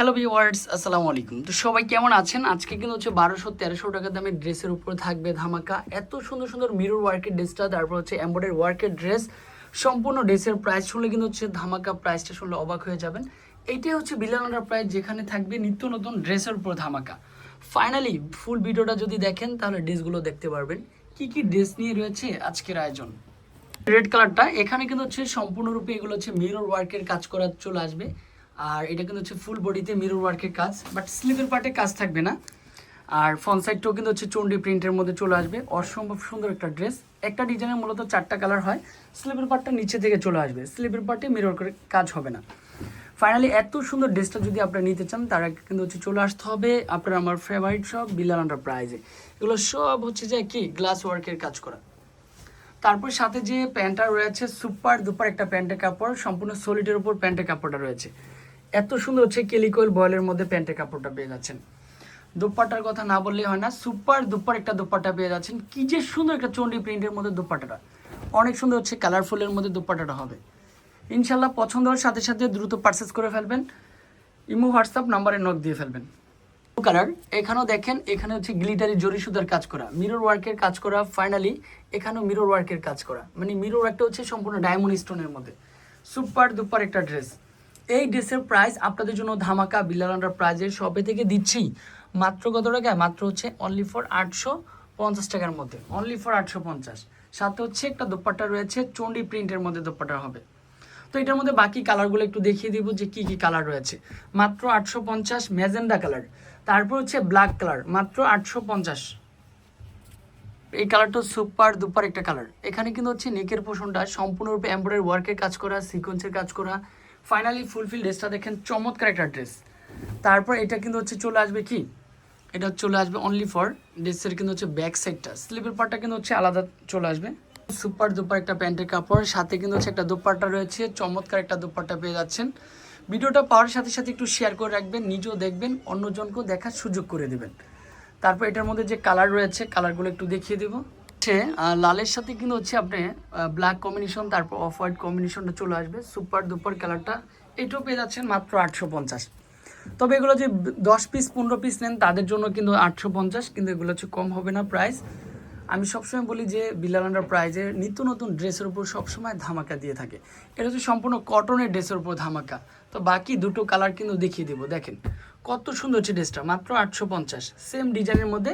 Hello viewers আসসালামু আলাইকুম। তো সবাই কেমন আছেন? আজকে কিন্তু হচ্ছে বারোশো তেরোশো টাকা দামের ড্রেসের উপর থাকবে ধামাকা। এত সুন্দর সুন্দর মিরর ওয়ার্কের ড্রেসটা তারপর হচ্ছে এম্বয়ডারি ওয়ার্কের ড্রেস সম্পূর্ণ ড্রেসের প্রাইস শুনলে কিন্তু হচ্ছে ধামাকা প্রাইসটা শুনলে অবাক হয়ে যাবেন। এইটাই হচ্ছে বিলানার প্রাইস যেখানে থাকবে নিত্য নতুন ড্রেসের উপর ধামাকা। ফাইনালি ফুল ভিডিওটা যদি দেখেন, তাহলে ড্রেসগুলো দেখতে পারবেন। কি কি ড্রেস নিয়ে রয়েছে আজকের আয়োজন? রেড কালারটা এখানে কিন্তু হচ্ছে সম্পূর্ণরূপে এগুলো হচ্ছে মিরর ওয়ার্কের কাজ করা চলে আসবে। আর এটা কিন্তু হচ্ছে ফুল বডিতে মিরর ওয়ার্কের কাজ বাট স্লিভের পার্টে কাজ থাকবে না। আর ফ্রন্ট সাইডটাও কিন্তু হচ্ছে চন্ডি প্রিন্টের মধ্যে চলে আসবে। অসম্ভব সুন্দর একটা ড্রেস একটা ডিজাইনের মূলত চারটা কালার হয়। স্লিভের পার্টটা নিচে থেকে চলে আসবে। স্লিভের পার্টে মিরর করে কাজ হবে না। ফাইনালি এত সুন্দর ড্রেসটা যদি আপনারা নিতে চান, তারা কিন্তু হচ্ছে চলে আসতে হবে আপনার আমার ফেভারিট সব বিলাল প্রাইজে এগুলো সব হচ্ছে যে কি? গ্লাস ওয়ার্কের কাজ করা। তারপর সাথে যে প্যান্টটা রয়েছে সুপার দুপার একটা প্যান্টের কাপড়, সম্পূর্ণ সলিডের উপর প্যান্টের কাপড়টা রয়েছে। এত সুন্দর হচ্ছে কেলিকোয়েল বয়েলের মধ্যে প্যান্টের কাপড়টা পেয়ে যাচ্ছেন। দোপাট্টার কথা না বললেই হয় না, সুপার দুপার একটা দোপাট্টা পেয়ে যাচ্ছেন। কি যে সুন্দর একটা চন্ডি প্রিন্টের মধ্যে দোপাট্টাটা। অনেক সুন্দর হচ্ছে কালারফুলের মধ্যে দোপাট্টাটা হবে। ইনশাল্লাহ পছন্দ হওয়ার সাথে সাথে দ্রুত পারচেস করে ফেলবেন। ইমো হোয়াটসঅ্যাপ নাম্বারে নক দিয়ে ফেলবেন। কালার, এখানেও দেখেন, এখানে হচ্ছে গ্লিটারি জরি সুতার কাজ করা। মিরর ওয়ার্কের কাজ করা ফাইনালি এখানেও মিরর ওয়ার্কের কাজ করা। মানে মিরর ওয়ার্কটা হচ্ছে সম্পূর্ণ ডায়মন্ড স্টোনের মধ্যে। সুপার দুপার একটা ড্রেস এই ড্রেসের প্রাইস আপনাদের জন্য ধামাকা বিল্লালান্ডার প্রাইজের সবে থেকে দিচ্ছি। মাত্র কত টাকা মাত্র হচ্ছে অনলি ফর আটশো পঞ্চাশ টাকার মধ্যে। অনলি ফর আটশো পঞ্চাশ। সাথে হচ্ছে একটা দোপাট্টা রয়েছে চন্ডি প্রিন্টের মধ্যে দোপাট্টা হবে। তো এটার মধ্যে বাকি কালারগুলো একটু দেখিয়ে দিব যে কি কি কালার রয়েছে। মাত্র আটশো পঞ্চাশ ম্যাজেন্ডা কালার তারপর হচ্ছে ব্ল্যাক কালার মাত্র আটশো পঞ্চাশ। এই কালারটা সুপার দুপার একটা কালার এখানে কিন্তু হচ্ছে নেকের পোষণটা সম্পূর্ণরূপে এমব্রয়ডারি ওয়ার্কের কাজ করা সিকোয়েন্সের কাজ করা। ফাইনালি ফুলফিল ড্রেসটা দেখেন, চমৎকার একটা ড্রেস তারপর এটা কিন্তু হচ্ছে চলে আসবে কি? এটা চলে আসবে অনলি ফর ড্রেসের কিন্তু হচ্ছে ব্যাক সাইডটা স্লিপের পার্টটা কিন্তু হচ্ছে আলাদা চলে আসবে। সুপার দুপার একটা প্যান্টের কাপড়, সাথে কিন্তু হচ্ছে একটা দুপাট্টা রয়েছে, চমৎকার একটা দুপাট্টা পেয়ে যাচ্ছেন। ভিডিওটা পাওয়ার সাথে সাথে একটু শেয়ার করে রাখবেন, নিজেও দেখবেন, অন্যজনকেও দেখার সুযোগ করে দেবেন। তারপর এটার মধ্যে যে কালার রয়েছে কালারগুলো একটু দেখিয়ে দেবো। হচ্ছে লালের সাথে কিন্তু হচ্ছে আপনি ব্ল্যাক কম্বিনেশন তারপর অফ হোয়াইট কম্বিনেশনটা চলে আসবে। সুপার দুপার কালারটা এটাও পেয়ে যাচ্ছেন মাত্র আটশো পঞ্চাশ। তবে এগুলো যে দশ পিস পনেরো পিস নেন, তাদের জন্য কিন্তু আটশো পঞ্চাশ, কিন্তু এগুলো হচ্ছে কম হবে না প্রাইস আমি সবসময় বলি যে বিলালান্ডার প্রাইজের নিত্য নতুন ড্রেসের উপর সবসময় ধামাকা দিয়ে থাকে। এটা হচ্ছে সম্পূর্ণ কটনের ড্রেসের উপর ধামাকা। তো বাকি দুটো কালার কিন্তু দেখিয়ে দেবো, দেখেন। কত সুন্দর হচ্ছে ড্রেসটা, মাত্র আটশো পঞ্চাশ। সেম ডিজাইনের মধ্যে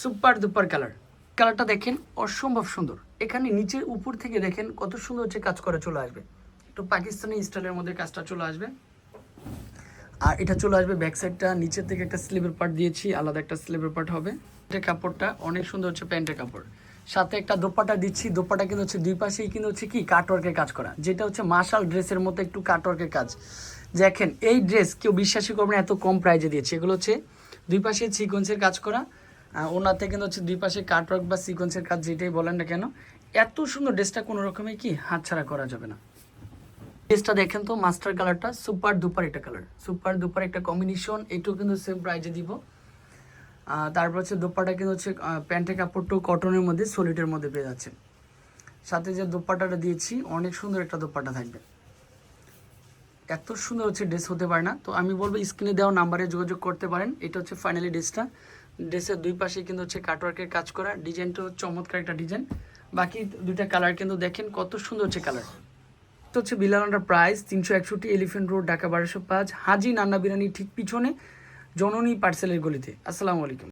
সুপার দুপার কালার কালারটা দেখেন অসম্ভব সুন্দর। এখানে নিচের উপর থেকে দেখেন কত সুন্দর হচ্ছে কাজ করে চলে আসবে। একটু পাকিস্তানি স্টাইলের মধ্যে কাজটা চলে আসবে। আর এটা চলে আসবে ব্যাক সাইডটা নিচের থেকে একটা স্লিভের পার্ট দিয়েছি, আলাদা একটা স্লিভের পার্ট হবে। এটা কাপড়টা অনেক সুন্দর হচ্ছে প্যান্টের কাপড়। সাথে একটা দোপাটা দিচ্ছি, দোপাটা কিন্তু হচ্ছে দুই পাশেই কিন্তু হচ্ছে কি কাটওয়ার্কের কাজ করা। যেটা হচ্ছে মার্শাল ড্রেসের মতো একটু কাটওয়ার্কের কাজ। দেখেন এই ড্রেস কেউ বিশ্বাসই করবে না, এত কম প্রাইজে দিয়েছে। এগুলো হচ্ছে দুই পাশে সিকোয়েন্সের কাজ করা। ওনাতে কিন্তু হচ্ছে দুই পাশে কাটওয়ার্ক বা সিকোয়েন্সের কাজ যেটাই বলেন না কেন, এত সুন্দর ড্রেসটা কোনো রকমে কি হাতছাড়া করা যাবে না। ড্রেসটা দেখেন তো মাস্টার কালারটা সুপার দুপার একটা কালার সুপার দুপার একটা কম্বিনেশন এটাও কিন্তু সেম প্রাইজে দিব। তারপর হচ্ছে দোপাটা কিন্তু হচ্ছে প্যান্টের কাপড়টাও কটনের মধ্যে সলিডের মধ্যে পেয়ে যাচ্ছে সাথে যে দোপাটাটা দিয়েছি, অনেক সুন্দর একটা দোপাটা থাকবে। এত সুন্দর হচ্ছে ড্রেস হতে পারে না। তো আমি বলব স্ক্রিনে দেওয়া নাম্বারে যোগাযোগ করতে পারেন, এটা হচ্ছে ফাইনালি ড্রেসটা ড্রেসের দুই পাশে কিন্তু হচ্ছে কাটওয়ার্কের কাজ করা। ডিজাইনটা হচ্ছে চমৎকার একটা ডিজাইন বাকি দুইটা কালার কিন্তু দেখেন কত সুন্দর হচ্ছে কালার তো হচ্ছে বিলানাটার প্রাইস তিনশো একষট্টি এলিফেন্ট রোড ঢাকা বারোশো পাঁচ। হাজি নান্না বিরিয়ানি ঠিক পিছনে, জননী পার্সেলের গলিতে। আসসালামু আলাইকুম।